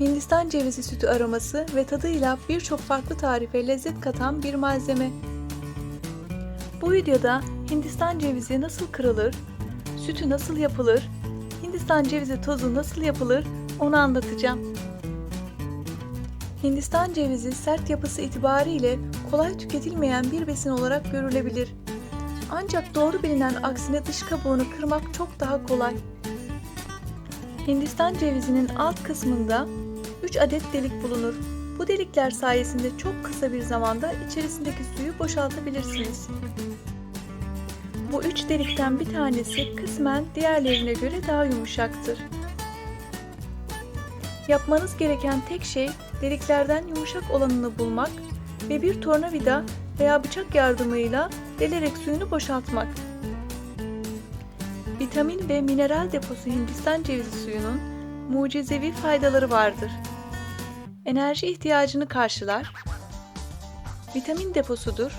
Hindistan cevizi sütü aroması ve tadıyla birçok farklı tarife lezzet katan bir malzeme. Bu videoda Hindistan cevizi nasıl kırılır, sütü nasıl yapılır, Hindistan cevizi tozu nasıl yapılır onu anlatacağım. Hindistan cevizi sert yapısı itibariyle kolay tüketilmeyen bir besin olarak görülebilir. Ancak doğru bilinen aksine dış kabuğunu kırmak çok daha kolay. Hindistan cevizinin alt kısmında 3 adet delik bulunur. Bu delikler sayesinde çok kısa bir zamanda içerisindeki suyu boşaltabilirsiniz. Bu üç delikten bir tanesi kısmen diğerlerine göre daha yumuşaktır. Yapmanız gereken tek şey deliklerden yumuşak olanını bulmak ve bir tornavida veya bıçak yardımıyla delerek suyunu boşaltmak. Vitamin ve mineral deposu Hindistan cevizi suyunun mucizevi faydaları vardır. Enerji ihtiyacını karşılar, vitamin deposudur,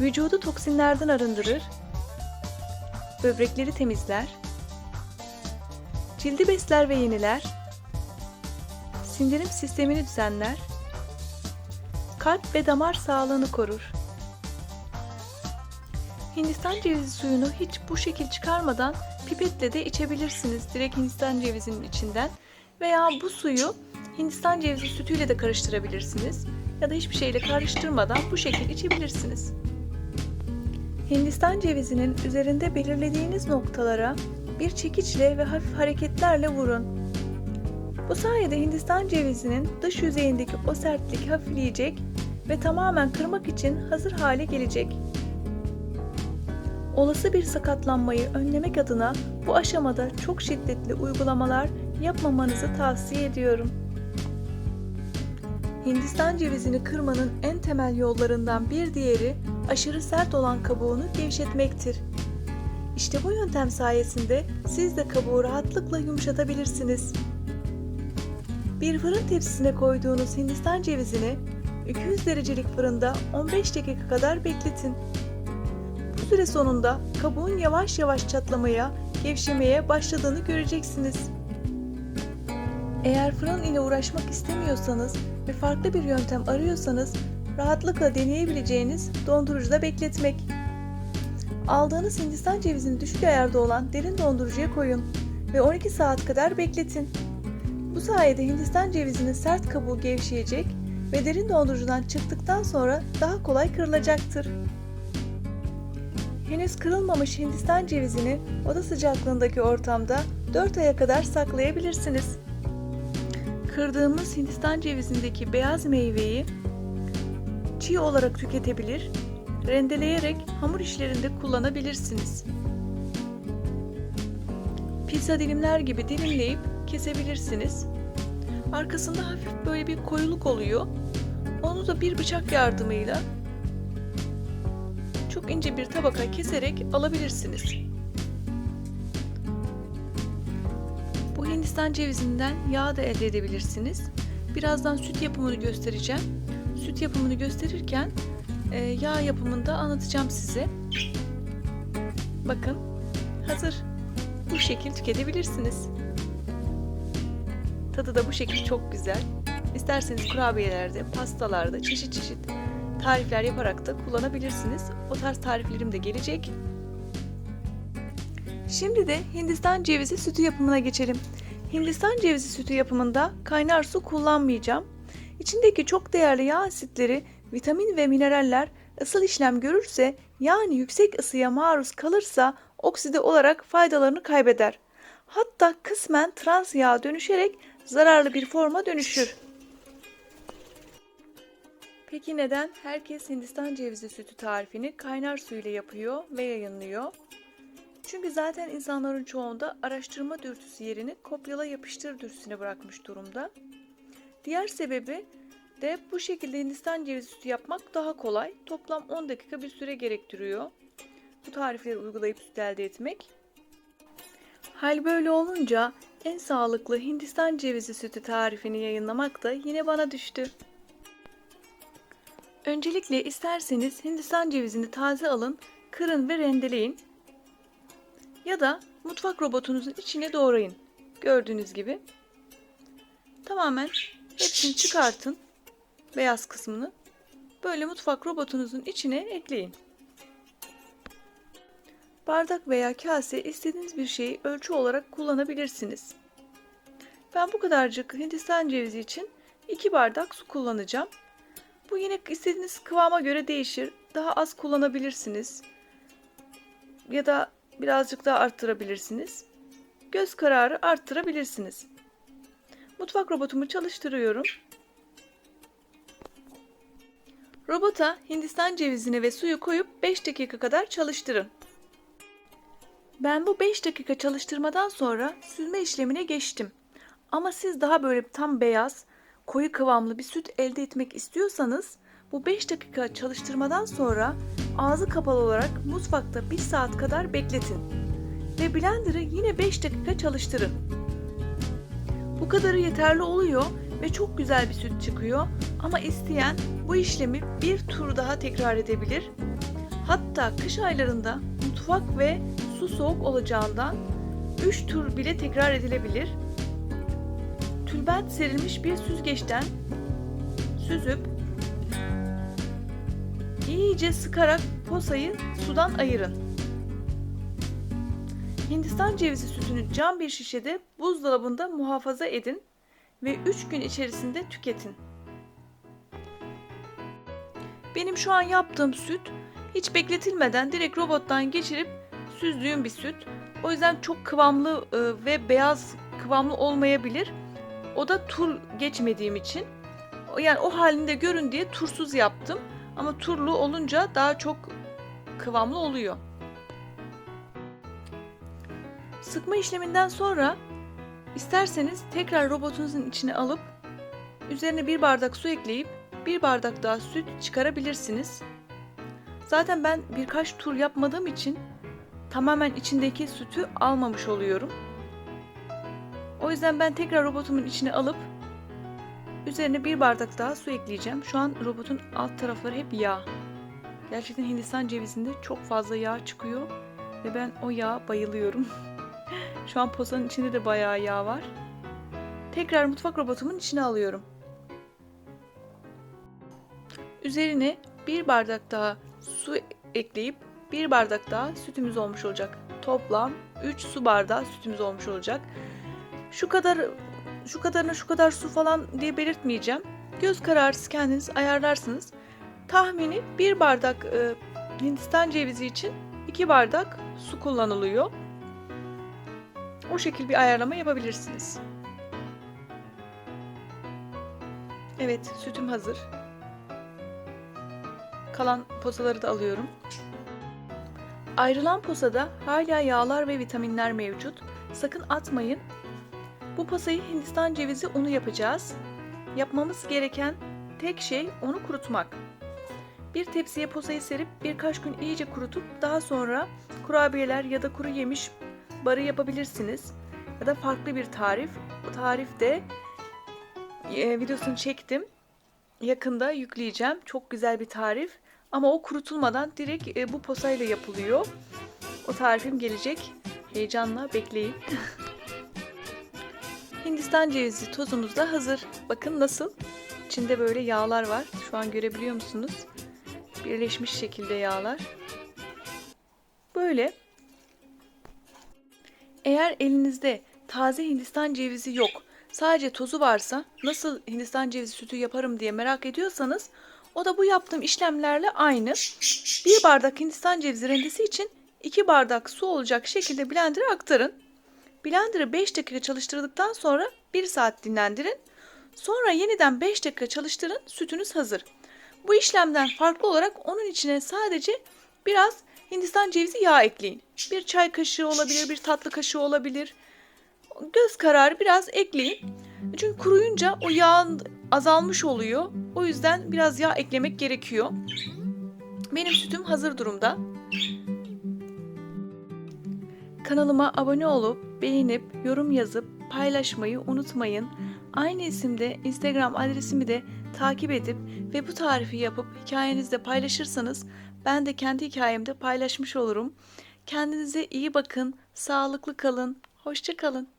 vücudu toksinlerden arındırır, böbrekleri temizler, cildi besler ve yeniler, sindirim sistemini düzenler, kalp ve damar sağlığını korur. Hindistan cevizi suyunu hiç bu şekil çıkarmadan pipetle de içebilirsiniz. Direkt Hindistan cevizinin içinden veya bu suyu Hindistan cevizi sütüyle de karıştırabilirsiniz ya da hiçbir şeyle karıştırmadan bu şekil içebilirsiniz. Hindistan cevizinin üzerinde belirlediğiniz noktalara bir çekiçle ve hafif hareketlerle vurun. Bu sayede Hindistan cevizinin dış yüzeyindeki o sertlik hafifleyecek ve tamamen kırmak için hazır hale gelecek. Olası bir sakatlanmayı önlemek adına bu aşamada çok şiddetli uygulamalar yapmamanızı tavsiye ediyorum. Hindistan cevizini kırmanın en temel yollarından bir diğeri aşırı sert olan kabuğunu gevşetmektir. İşte bu yöntem sayesinde siz de kabuğu rahatlıkla yumuşatabilirsiniz. Bir fırın tepsisine koyduğunuz Hindistan cevizini 200 derecelik fırında 15 dakika kadar bekletin. Bu süre sonunda kabuğun yavaş yavaş çatlamaya, gevşemeye başladığını göreceksiniz. Eğer fırın ile uğraşmak istemiyorsanız ve farklı bir yöntem arıyorsanız rahatlıkla deneyebileceğiniz dondurucuda bekletmek. Aldığınız Hindistan cevizini düşük ayarda olan derin dondurucuya koyun ve 12 saat kadar bekletin. Bu sayede Hindistan cevizinin sert kabuğu gevşeyecek ve derin dondurucudan çıktıktan sonra daha kolay kırılacaktır. Henüz kırılmamış Hindistan cevizini oda sıcaklığındaki ortamda 4 aya kadar saklayabilirsiniz. Kırdığımız Hindistan cevizindeki beyaz meyveyi çiğ olarak tüketebilir, rendeleyerek hamur işlerinde kullanabilirsiniz. Pizza dilimler gibi dilimleyip kesebilirsiniz. Arkasında hafif böyle bir koyuluk oluyor. Onu da bir bıçak yardımıyla çok ince bir tabaka keserek alabilirsiniz. Hindistan cevizinden yağ da elde edebilirsiniz. Birazdan süt yapımını göstereceğim. Süt yapımını gösterirken e, yağ yapımını da anlatacağım size. Bakın hazır. Bu şekil tüketebilirsiniz. Tadı da bu şekil çok güzel. İsterseniz kurabiyelerde, pastalarda çeşit çeşit tarifler yaparak da kullanabilirsiniz. O tarz tariflerim de gelecek. Şimdi de Hindistan cevizi sütü yapımına geçelim. Hindistan cevizi sütü yapımında kaynar su kullanmayacağım. İçindeki çok değerli yağ asitleri, vitamin ve mineraller ısıl işlem görürse yani yüksek ısıya maruz kalırsa okside olarak faydalarını kaybeder. Hatta kısmen trans yağ dönüşerek zararlı bir forma dönüşür. Peki neden herkes Hindistan cevizi sütü tarifini kaynar su ile yapıyor ve yayınlıyor? Çünkü zaten insanların çoğunda araştırma dürtüsü yerini kopyala yapıştır dürtüsüne bırakmış durumda. Diğer sebebi de bu şekilde Hindistan cevizi sütü yapmak daha kolay. Toplam 10 dakika bir süre gerektiriyor. Bu tarifleri uygulayıp süt elde etmek. Hal böyle olunca en sağlıklı Hindistan cevizi sütü tarifini yayınlamak da yine bana düştü. Öncelikle isterseniz Hindistan cevizini taze alın, kırın ve rendeleyin. Ya da mutfak robotunuzun içine doğrayın. Gördüğünüz gibi. tamamen hepsini çıkartın. Beyaz kısmını. Böyle mutfak robotunuzun içine ekleyin. Bardak veya kase istediğiniz bir şeyi ölçü olarak kullanabilirsiniz. Ben bu kadarcık Hindistan cevizi için 2 bardak su kullanacağım. Bu yine istediğiniz kıvama göre değişir. Daha az kullanabilirsiniz. Ya da birazcık daha arttırabilirsiniz. Göz kararı arttırabilirsiniz. Mutfak robotumu çalıştırıyorum. Robota Hindistan cevizini ve suyu koyup 5 dakika kadar çalıştırın. Ben bu 5 dakika çalıştırmadan sonra süzme işlemine geçtim. Ama siz daha böyle tam beyaz, koyu kıvamlı bir süt elde etmek istiyorsanız bu 5 dakika çalıştırmadan sonra ağzı kapalı olarak mutfakta 1 saat kadar bekletin. Ve blenderı yine 5 dakika çalıştırın. Bu kadarı yeterli oluyor ve çok güzel bir süt çıkıyor. Ama isteyen bu işlemi bir tur daha tekrar edebilir. Hatta kış aylarında mutfak ve su soğuk olacağından 3 tur bile tekrar edilebilir. Tülbent serilmiş bir süzgeçten süzüp iyice sıkarak posayı sudan ayırın. Hindistan cevizi sütünü cam bir şişede buzdolabında muhafaza edin ve 3 gün içerisinde tüketin. Benim şu an yaptığım süt hiç bekletilmeden direkt robottan geçirip süzdüğüm bir süt. O yüzden çok kıvamlı e, ve beyaz kıvamlı olmayabilir. O da tur geçmediğim için. Yani o halinde görün diye tursuz yaptım. Ama turlu olunca daha çok kıvamlı oluyor. Sıkma işleminden sonra isterseniz tekrar robotunuzun içine alıp üzerine bir bardak su ekleyip bir bardak daha süt çıkarabilirsiniz. Zaten ben birkaç tur yapmadığım için tamamen içindeki sütü almamış oluyorum. O yüzden ben tekrar robotumun içine alıp üzerine bir bardak daha su ekleyeceğim. Şu an robotun alt tarafları hep yağ. Gerçekten Hindistan cevizinde çok fazla yağ çıkıyor ve ben o yağa bayılıyorum. Şu an posanın içinde de bayağı yağ var. Tekrar mutfak robotumun içine alıyorum. Üzerine bir bardak daha su ekleyip bir bardak daha sütümüz olmuş olacak. Toplam 3 su bardağı sütümüz olmuş olacak. Şu kadar şu kadarına şu kadar su falan diye belirtmeyeceğim. Göz kararı kendiniz ayarlarsınız. Tahmini bir bardak e, Hindistan cevizi için 2 bardak su kullanılıyor. O şekil bir ayarlama yapabilirsiniz. Evet, sütüm hazır. Kalan posaları da alıyorum. Ayrılan posada hala yağlar ve vitaminler mevcut. Sakın atmayın. Bu posayı Hindistan cevizi unu yapacağız. Yapmamız gereken tek şey onu kurutmak. Bir tepsiye posayı serip birkaç gün iyice kurutup daha sonra kurabiyeler ya da kuru yemiş barı yapabilirsiniz. Ya da farklı bir tarif. Bu tarifte e, videosunu çektim. Yakında yükleyeceğim. Çok güzel bir tarif. Ama o kurutulmadan direkt e, bu posayla yapılıyor. O tarifim gelecek. Heyecanla bekleyin. Hindistan cevizi tozumuz da hazır. Bakın nasıl. İçinde böyle yağlar var. Şu an görebiliyor musunuz? Birleşmiş şekilde yağlar. Böyle. Eğer elinizde taze Hindistan cevizi yok, sadece tozu varsa nasıl Hindistan cevizi sütü yaparım diye merak ediyorsanız o da bu yaptığım işlemlerle aynı. Bir bardak Hindistan cevizi rendesi için 2 bardak su olacak şekilde blender'a aktarın. Blender'ı 5 dakika çalıştırdıktan sonra 1 saat dinlendirin. Sonra yeniden 5 dakika çalıştırın, sütünüz hazır. Bu işlemden farklı olarak onun içine sadece biraz Hindistan cevizi yağı ekleyin. Bir çay kaşığı olabilir, bir tatlı kaşığı olabilir. Göz kararı biraz ekleyin. Çünkü kuruyunca o yağın azalmış oluyor. O yüzden biraz yağ eklemek gerekiyor. Benim sütüm hazır durumda. Kanalıma abone olup, beğenip, yorum yazıp paylaşmayı unutmayın. Aynı isimde Instagram adresimi de takip edip ve bu tarifi yapıp hikayenizde paylaşırsanız ben de kendi hikayemde paylaşmış olurum. Kendinize iyi bakın, sağlıklı kalın, hoşça kalın.